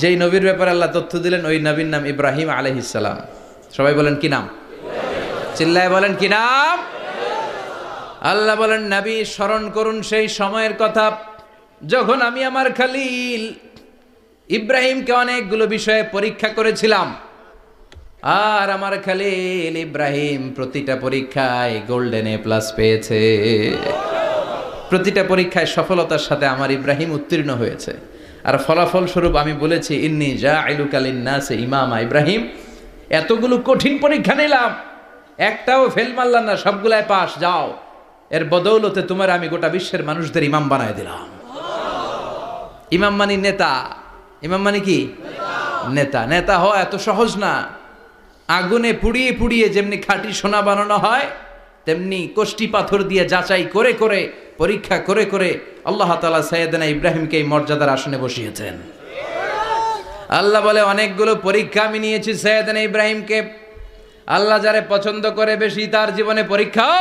যেই নবীর ব্যাপারে আল্লাহ তথ্য দিলেন, ওই নবীর নাম ইব্রাহিম আলহিসাল্লাম সবাই বলেন কি নাম? চিল্লায় বলেন কি নাম? আল্লাহ বলেন, নবী, স্মরণ করুন সেই সময়ের কথা। যখন আমি আমার খালিল ইব্রাহিমকে অনেকগুলো বিষয়ে পরীক্ষা করেছিলাম, আর আমার খালিল ইব্রাহিম প্রতিটা পরীক্ষায় গোল্ডেন এ প্লাস পেয়েছে। প্রতিটা পরীক্ষায় সফলতার সাথে আমার ইব্রাহিম উত্তীর্ণ হয়েছে। আর ফলাফল স্বরূপ আমি বলেছি, ইন্নি যা আইলুকালিন নাসে ইমামা ইব্রাহিম। এতগুলো কঠিন পরীক্ষা নিলাম। একটাও ফেল মারলাম না সবগুলায় পাস যাও। এর বদৌলতে তোমার আমি গোটা বিশ্বের মানুষদের ইমাম বানায় দিলাম। ইমাম মানি নেতা। ইমাম মানে কি? নেতা। নেতা হওয়া এত সহজ না। আগুনে পুড়িয়ে পুড়িয়ে যেমনি খাঁটি সোনা বানানো হয়, তেমনি কষ্টি পাথর দিয়ে যাচাই করে করে পরীক্ষা করে করে আল্লাহ তালা সৈয়দনা ইব্রাহিমকে এই মর্যাদার আসনে বসিয়েছেন। আল্লাহ বলে, অনেকগুলো পরীক্ষা আমি নিয়েছি সৈয়দনা ইব্রাহিমকে। আল্লাহ যারে পছন্দ করে বেশি তার জীবনে পরীক্ষাও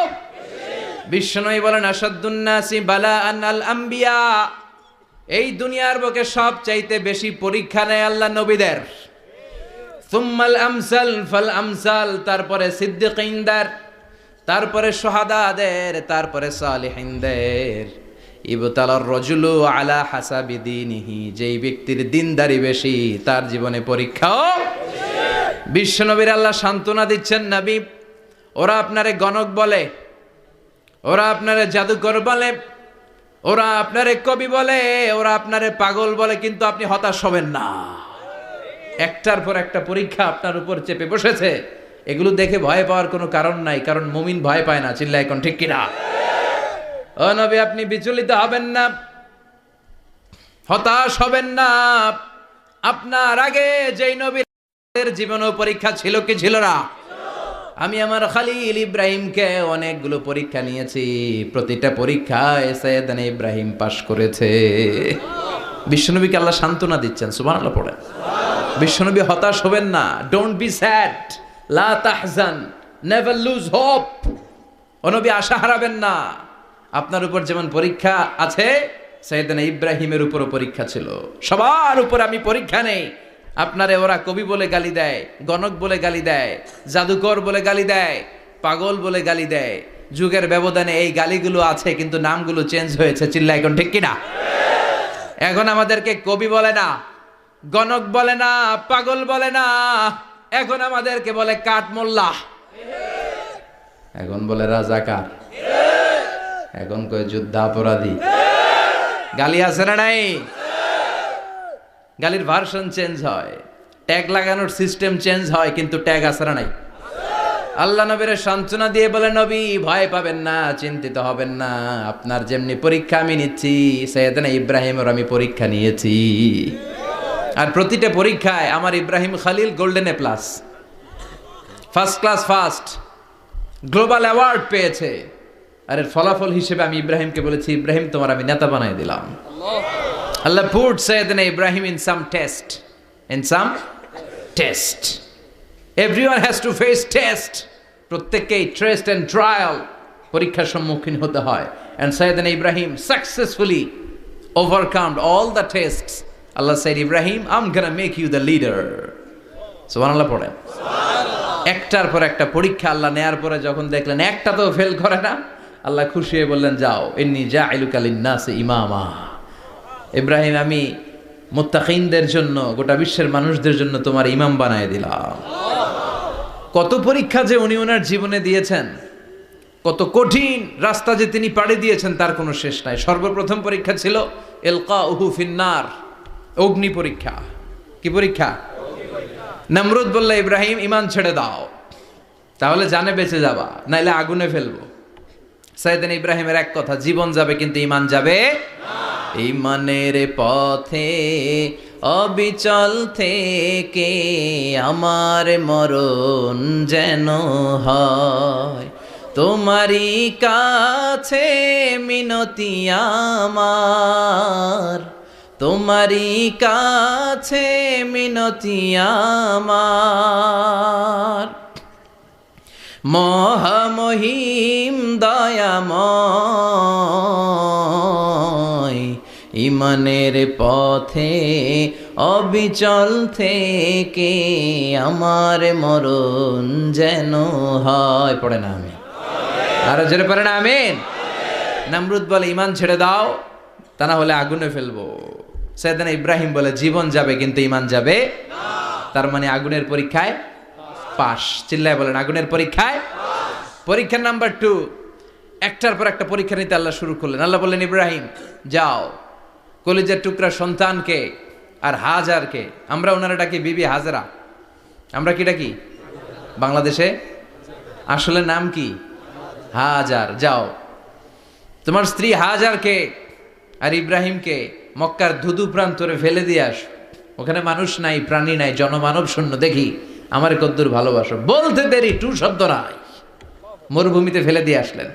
বিশ্বনয়ী বলেন আসাদুন্নাসি বালা আল আম্বিয়া এই দুনিয়ার বুকে সব চাইতে বেশি পরীক্ষা নেয় আল্লাহ নবীদের। সুম্মাল আমসাল ফাল আমসাল, তারপরে সিদ্দিকিনদের তারপরে সোহাদাদের, তারপরে সালিহিনদের। ইবতালার রজুলু আলা হাসাবি দিনিহি, যেই ব্যক্তির দিনদারি বেশি, তার জীবনে পরীক্ষাও বিশ্বনবীর আল্লাহ সান্ত্বনা দিচ্ছেন নবী। ওরা আপনারে গণক বলে, ওরা আপনারে জাদুকর বলে, ওরা আপনারে কবি বলে, ওরা আপনারে পাগল বলে, কিন্তু আপনি হতাশ হবেন না। একটার পর একটা পরীক্ষা আপনার উপর চেপে বসেছে। এগুলো দেখে ভয় পাওয়ার কোনো কারণ নাই, কারণ মুমিন ভয় পায় না চিল্লা এখন ঠিক কিনা? ও নবী, আপনি বিচলিত হবেন না, হতাশ হবেন না। আপনার আগে যেই নবীর জীবন পরীক্ষা ছিল কি ছিল না? আমি আমার খালিল ইব্রাহিমকে অনেকগুলো পরীক্ষা নিয়েছি, প্রতিটা পরীক্ষায় সৈয়দান ইব্রাহিম পাশ করেছে। বিশ্বনবীকে আল্লাহ সান্ত্বনা দিচ্ছেন সুবান আল্লাহ পড়ে বিশ্বনবী হতাশ হবেন না ডোন্ট বি স্যাড লা তাহজান, নেভার লুজ হোপ। অনবী আশা হারাবেন না। আপনার উপর যেমন পরীক্ষা আছে, সৈয়দানা ইব্রাহিমের উপরও পরীক্ষা ছিল। সবার উপর আমি পরীক্ষা নেই। আপনারে ওরা কবি বলে গালি দেয়, গণক বলে গালি দেয়, জাদুকর বলে গালি দেয়, পাগল বলে গালি দেয়। যুগের ব্যবধানে এই গালিগুলো আছে, কিন্তু নামগুলো চেঞ্জ হয়েছে। চিল্লা এখন ঠিক কিনা? এখন আমাদেরকে কবি বলে না, গণক বলে না, পাগল বলে না। এখন আমাদেরকে বলে কাঠ মোল্লা। এখন বলে রাজা রাজাকার। এখন কয় যুদ্ধাপরাধী গালি আছে না নাই? গালির ভার্সন চেঞ্জ হয়। ট্যাগ লাগানোর সিস্টেম চেঞ্জ হয়, কিন্তু ট্যাগ আছে না নাই? আল্লাহ নবীর সান্ত্বনা দিয়ে বলে, নবী, ভয় পাবেন না, চিন্তিত হবেন না। আপনার যেমনি পরীক্ষা আমি নিচ্ছি, সৈয়দনা ইব্রাহিমের আমি পরীক্ষা নিয়েছি। আর প্রতিটা পরীক্ষায় আমার Ibrahim Khalil golden A plus first class first global award পেয়েছে। আর এর ফলাফল হিসেবে আমি ইব্রাহিমকে বলেছি ইব্রাহিম তোমার আমি নেতা বানাই দিলাম। Allah. Put Syedna Ibrahim in some test in some test everyone has to face test প্রত্যেককেই ট্রেস্ট অ্যান্ড ট্রায়াল পরীক্ষার সম্মুখীন হতে হয়। And Syedna Ibrahim successfully overcome all the test Allah said Ibrahim I'm gonna make you the leader সুবহানাল্লাহ পড়েন একটার পর একটা পরীক্ষা আল্লাহ নেয়ার পরে যখন দেখলেন একটা তো ফেল করে না, আল্লাহ খুশি হয়ে বললেন, যাও এমনি যা আইলুকালিন্নাসে ইমামা। ইব্রাহিম, আমি মুত্তাকিনদের জন্য, গোটা বিশ্বের মানুষদের জন্য তোমার ইমাম বানায় দিলাম। কত পরীক্ষা যে উনি ওনার জীবনে দিয়েছেন, কত কঠিন রাস্তা যে তিনি পাড়ি দিয়েছেন, তার কোনো শেষ নাই। সর্বপ্রথম পরীক্ষা ছিল এলকা উহু ফিন্নার। অগ্নি পরীক্ষা। কি পরীক্ষা? নমরুদ বললে, ইব্রাহিম ইমান ছেড়ে দাও। তাহলে জানে বেঁচে যাবা, নাইলে আগুনে ফেলব। সাইদিন ইব্রাহিমের এক কথা, জীবন যাবে কিন্তু ইমান যাবে ইমানের পথে, অবিচল থেকে আমার মরণ যেন হয়। তোমারই কাছে মিনতি আমার। তোমারই কাছে মিনতি আমার। মহামহিম দয়াময়, ইমানের পথে অবিচল থেকে আমার মরণ যেন হয়। পড়ে না আমি আরও জোরে পড়ে না আমিন। নামরুদ বলে, ইমান ছেড়ে দাও, তা না হলে আগুনে ফেলব। সেদিন ইব্রাহিম বলে, জীবন যাবে কিন্তু ইমান যাবে তার মানে আগুনের পরীক্ষায় পাশ। চিল্লায় বলেন, আগুনের পরীক্ষায় পরীক্ষা নাম্বার টু, একটার পর একটা পরীক্ষা নিতে আল্লাহ শুরু করলেন। আল্লাহ বললেন, ইব্রাহিম, যাও। কলিজার টুকরা সন্তানকে আর হাজারকে, আমরা ওনারা ডাকি বিবি হাজারা। আমরা কি ডাকি? বাংলাদেশে? আসলে নাম কি? হাজার। যাও। তোমার স্ত্রী হাজারকে আর ইব্রাহিমকে মক্কার ধুধু প্রান্তরে ফেলে দিয়ে আস। ওখানে মানুষ নাই প্রাণী নাই জনমানব শূন্য। দেখি আমার কদ্দুর ভালোবাসো। বলতে দেরি টু শব্দ নাই। মরুভূমিতে ফেলে দিয়ে আসলেন।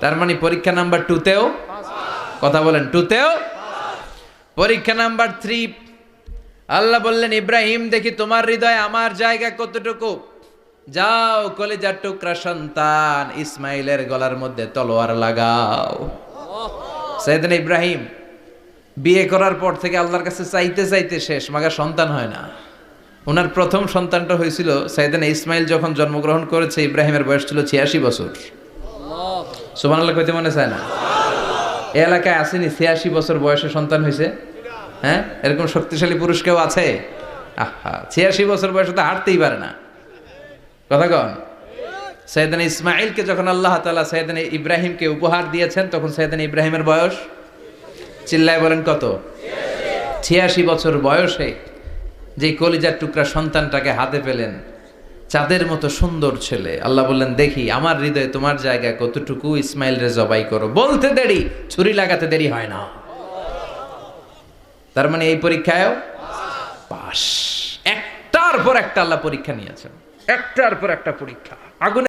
তার মানে পরীক্ষা নাম্বার টুতেও কথা বলেন টুতেও পরীক্ষা নাম্বার থ্রি আল্লাহ বললেন ইব্রাহিম দেখি তোমার হৃদয় আমার জায়গা কতটুকু? যাও কলেজার টুকরা সন্তান ইসমাইলের গলার মধ্যে তলোয়ার লাগাও। সাইদিন ইব্রাহিম বিয়ে করার পর থেকে আল্লাহর কাছে চাইতে চাইতে শেষ, মাগা সন্তান হয় না। ওনার প্রথম সন্তানটা হয়েছিল সাইদিন ইসমাইল, যখন জন্মগ্রহণ করেছে, ইব্রাহিমের বয়স ছিল ছিয়াশি বছর। সুমান আল্লাহ কইতে মনে চায় না? এ এলাকায় আসেনি, ছিয়াশি বছর বয়সে সন্তান হয়েছে। হ্যাঁ? এরকম শক্তিশালী পুরুষ কেউ আছে? আহা, ছিয়াশি বছর বয়সে তো হাঁটতেই পারে না। কথা কন। সৈয়দান ইসমাইলকে যখন আল্লাহ তালা সৈয়দান ইব্রাহিমকে উপহার দিয়েছেন, তখন সৈয়দান ইব্রাহিমের বয়স চিল্লায় বলেন কত? ছিয়াশি বছর বয়সে যে কলিজার টুকরা সন্তানটাকে হাতে পেলেন, চাঁদের মতো সুন্দর ছেলে, আল্লাহ বললেন, দেখি, আমার হৃদয়ে তোমার জায়গায় কতটুকু? ইসমাইল রে জবাই করো। বলতে দেরি, ছুরি লাগাতে দেরি হয় না। তার মানে এই পরীক্ষায়ও পাস একটার পর একটা আল্লাহ পরীক্ষা নিয়েছেন। একটার পর একটা পরীক্ষা। আগুনে